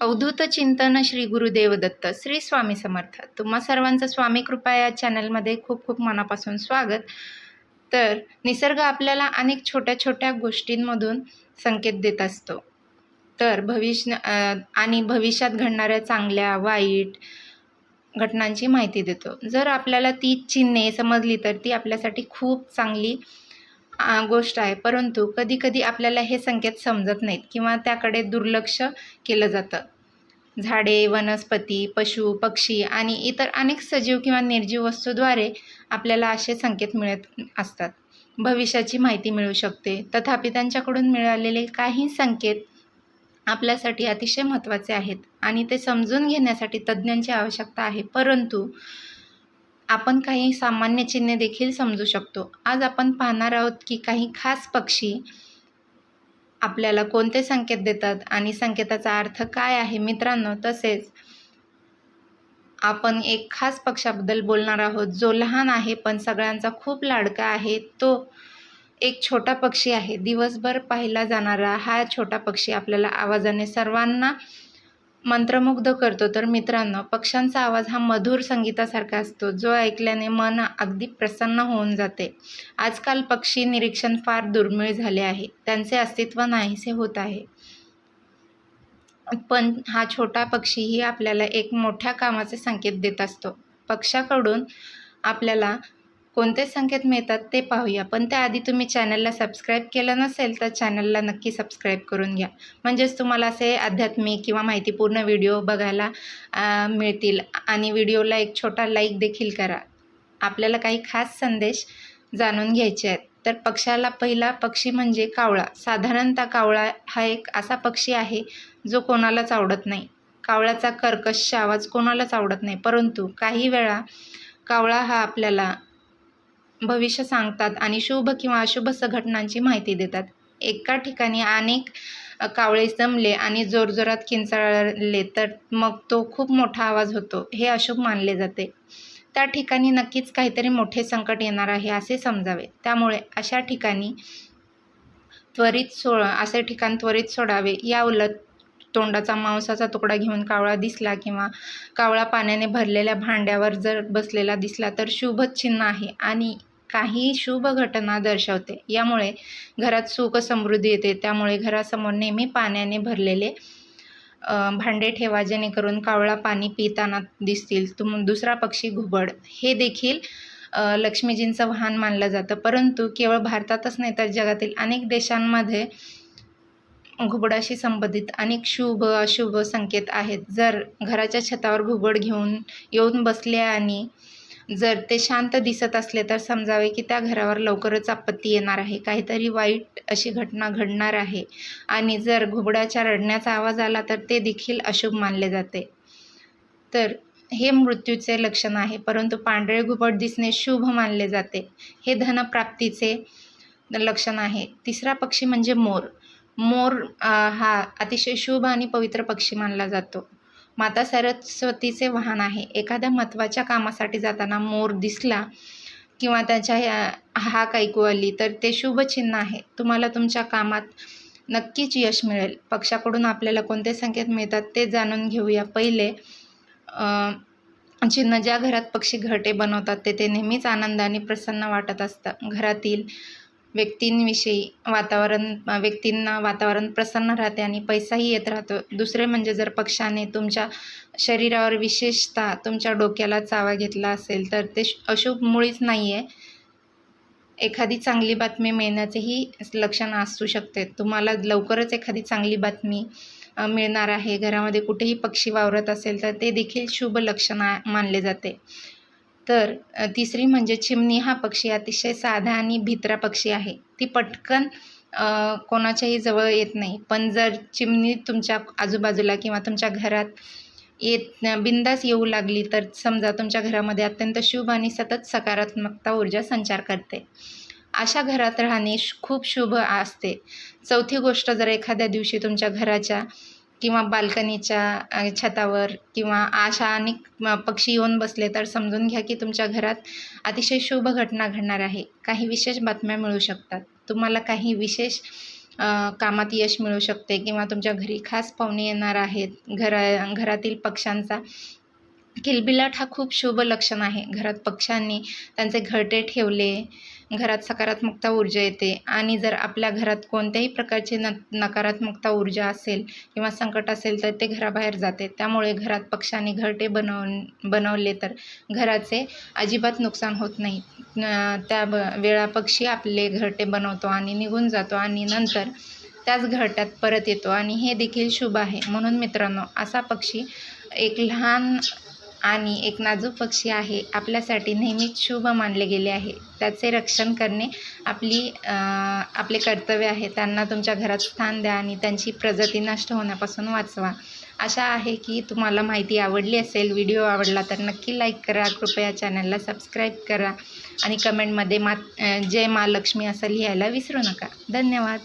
अवधूत चिंतन श्री गुरुदेव दत्त श्री स्वामी समर्थ. तुम्हा सर्वांचं स्वामी कृपा या चॅनलमध्ये खूप खूप मनापासून स्वागत. तर निसर्ग आपल्याला अनेक छोट्या छोट्या गोष्टींमधून संकेत देत असतो. तर भविष्य आणि भविष्यात घडणाऱ्या चांगल्या वाईट घटनांची माहिती देतो. जर आपल्याला ती चिन्हे समजली तर ती आपल्यासाठी खूप चांगली गोष्ट आहे. परंतु कधीकधी आपल्याला हे संकेत समजत नाहीत किंवा त्याकडे दुर्लक्ष केलं जातं. झाडे वनस्पती पशु पक्षी आणि इतर अनेक सजीव किंवा निर्जीव वस्तूद्वारे आपल्याला असे संकेत मिळत असतात. भविष्याची माहिती मिळू शकते. तथापि त्यांच्याकडून मिळालेले काही संकेत आपल्यासाठी अतिशय महत्त्वाचे आहेत आणि ते समजून घेण्यासाठी तज्ज्ञांची आवश्यकता आहे. परंतु आपण काही सामान्य चिन्हे देखील समजू शकतो. आज आपण पाहणार आहोत की काही खास पक्षी आपल्याला कोणते संकेत देतात आणि संकेताचा अर्थ काय आहे मित्रांनो? तसेच आपण एक खास पक्षाबद्दल बोलणार आहोत जो लहान आहे पण सगळ्यांचा खूप लाडका आहे. तो एक छोटा पक्षी आहे. दिवसभर पाहिला जाणारा हा छोटा पक्षी आपल्याला आवाजाने सर्वांना मंत्रमुग्ध करतो. तर मित्रांनो पक्ष्यांचा आवाज हा मधुर संगीतासारखा असतो जो ऐकल्याने मन अगदी प्रसन्न होऊन जाते. आजकाल पक्षी निरीक्षण फार दुर्मिळ झाले आहे. त्यांचे अस्तित्व नाहीसे होत आहे. पण हा छोटा पक्षीही आपल्याला एक मोठ्या कामाचे संकेत देत असतो. पक्षाकडून आपल्याला कोणते संकेत मिळतात ते पाहूया. पण त्याआधी तुम्ही चॅनलला सबस्क्राईब केलं नसेल तर चॅनलला नक्की सबस्क्राईब करून घ्या. म्हणजेच तुम्हाला असे आध्यात्मिक किंवा माहितीपूर्ण व्हिडिओ बघायला मिळतील. आणि व्हिडिओला एक छोटा लाईक देखील करा. आपल्याला काही खास संदेश जाणून घ्यायचे आहेत. तर पक्षाला पहिला पक्षी म्हणजे कावळा. साधारणतः कावळा हा एक असा पक्षी आहे जो कोणालाच आवडत नाही. कावळ्याचा कर्कश आवाज कोणालाच आवडत नाही. परंतु काही वेळा कावळा हा आपल्याला भविष्य सांगतात आणि शुभ किंवा अशुभ घटनांची माहिती देतात. एका ठिकाणी अनेक कावळे जमले आणि जोरजोरात किंचाळले तर मग तो खूप मोठा आवाज होतो. हे अशुभ मानले जाते. त्या ठिकाणी नक्कीच काहीतरी मोठे संकट येणार आहे असे समजावे. त्यामुळे अशा ठिकाणी त्वरित सो असे ठिकाण त्वरित सोडावे. या उलट तोंडाचा मांसाचा तुकडा घेऊन कावळा दिसला किंवा कावळा पाण्याने भरलेल्या भांड्यावर जर बसलेला दिसला तर शुभ चिन्ह आहे. आणि काही शुभ घटना दर्शवते. यामुळे घरात सुख समृद्धी येते. त्यामुळे घरासमोर नेहमी पाण्याने भरलेले भांडे ठेवा जेणेकरून कावळा पाणी पिताना दिसतील. तुम दुसरा पक्षी घुबड. हे देखील लक्ष्मीजींचं वाहन मानलं जातं. परंतु केवळ भारतातच नाही तर जगातील अनेक देशांमध्ये घुबडाशी संबंधित अनेक शुभ अशुभ संकेत आहेत. जर घराच्या छतावर घुबड घेऊन येऊन बसले आणि जर ते शांत दिसत असले तर समजावे की त्या घरावर लवकरच आपत्ती येणार आहे. काहीतरी वाईट अशी घटना घडणार आहे आणि जर घुबडाच्या रडण्याचा आवाज आला तर ते देखील अशुभ मानले जाते. तर हे मृत्यूचे लक्षण आहे. परंतु पांढरे घुबड दिसणे शुभ मानले जाते. हे धनप्राप्तीचे लक्षण आहे. तिसरा पक्षी म्हणजे मोर. मोर हा अतिशय शुभ आणि पवित्र पक्षी मानला जातो. माता सरस्वतीचे वाहन आहे. एखाद्या महत्त्वाच्या कामासाठी जाताना मोर दिसला किंवा त्याच्या ह्या- हाक ऐकू आली तर ते शुभ चिन्ह आहे. तुम्हाला तुमच्या कामात नक्कीच यश मिळेल. पक्षाकडून आपल्याला कोणते संकेत मिळतात ते जाणून घेऊया. पहिले चिन्ह ज्या घरात पक्षी घरटे बनवतात ते ते नेहमीच आनंदाने प्रसन्न वाटत असतं. घरातील व्यक्तींविषयी वातावरण व्यक्तींना वातावरण प्रसन्न राहते आणि पैसाही येत राहतो. दुसरे म्हणजे जर पक्षाने तुमच्या शरीरावर विशेषतः तुमच्या डोक्याला चावा घेतला असेल तर ते श- अशुभ मुळीच नाही आहे एखादी चांगली बातमी मिळण्याचेही लक्षण असू शकते. तुम्हाला लवकरच एखादी चांगली बातमी मिळणार आहे. घरामध्ये कुठेही पक्षी वावरत असेल तर ते देखील शुभ लक्षण मानले जाते. तर तिसरी म्हणजे चिमणी हा पक्षी अतिशय साधा आणि भित्रा पक्षी आहे. ती पटकन कोणाच्याही जवळ येत नाही. पण जर चिमणी तुमच्या आजूबाजूला किंवा तुमच्या घरात येत बिंदास येऊ लागली तर समजा तुमच्या घरामध्ये अत्यंत शुभ आणि सतत सकारात्मकता ऊर्जा संचार करते. अशा घरात राहणे खूप शुभ असते. चौथी गोष्ट जर एखाद्या दिवशी तुमच्या घराच्या किंवा बाल्कनीच्या छतावर किंवा अशा अनेक पक्षी येऊन बसले तर समजून घ्या की तुमच्या घरात अतिशय शुभ घटना घडणार आहे. काही विशेष बातम्या मिळू शकतात. तुम्हाला काही विशेष कामात यश मिळू शकते किंवा तुमच्या घरी खास पाहुणे येणार आहेत. घरा घरातील पक्ष्यांचा किलबिलाट हा खूप शुभ लक्षण आहे. घरात पक्ष्यांनी त्यांचे घरटे ठेवले घरात सकारात्मकता ऊर्जा येते. आणि जर आपल्या घरात कोणत्याही प्रकारची न नकारात्मकता ऊर्जा असेल किंवा संकट असेल तर ते घराबाहेर जाते. त्यामुळे घरात पक्ष्यांनी घरटे बनव बनवले तर घराचे अजिबात नुकसान होत नाही. त्या ब वेळा पक्षी आपले घरटे बनवतो आणि निघून जातो आणि नंतर त्याच घरट्यात परत येतो. आणि हे देखील शुभ आहे. म्हणून मित्रांनो असा पक्षी एक लहान आणि एक नाजूक पक्षी आहे. आपल्यासाठी नेहमीच शुभ मानले गेले आहे. त्याचे रक्षण करणे आपली आपले कर्तव्य आहे. त्यांना तुमच्या घरात स्थान द्या आणि त्यांची प्रजाती नष्ट होण्यापासून वाचवा. आशा आहे की तुम्हाला माहिती आवडली असेल व्हिडिओ आवडला तर नक्की लाईक करा. कृपया चॅनलला सबस्क्राईब करा आणि कमेंटमध्ये मा जय महालक्ष्मी असं लिहायला विसरू नका. धन्यवाद.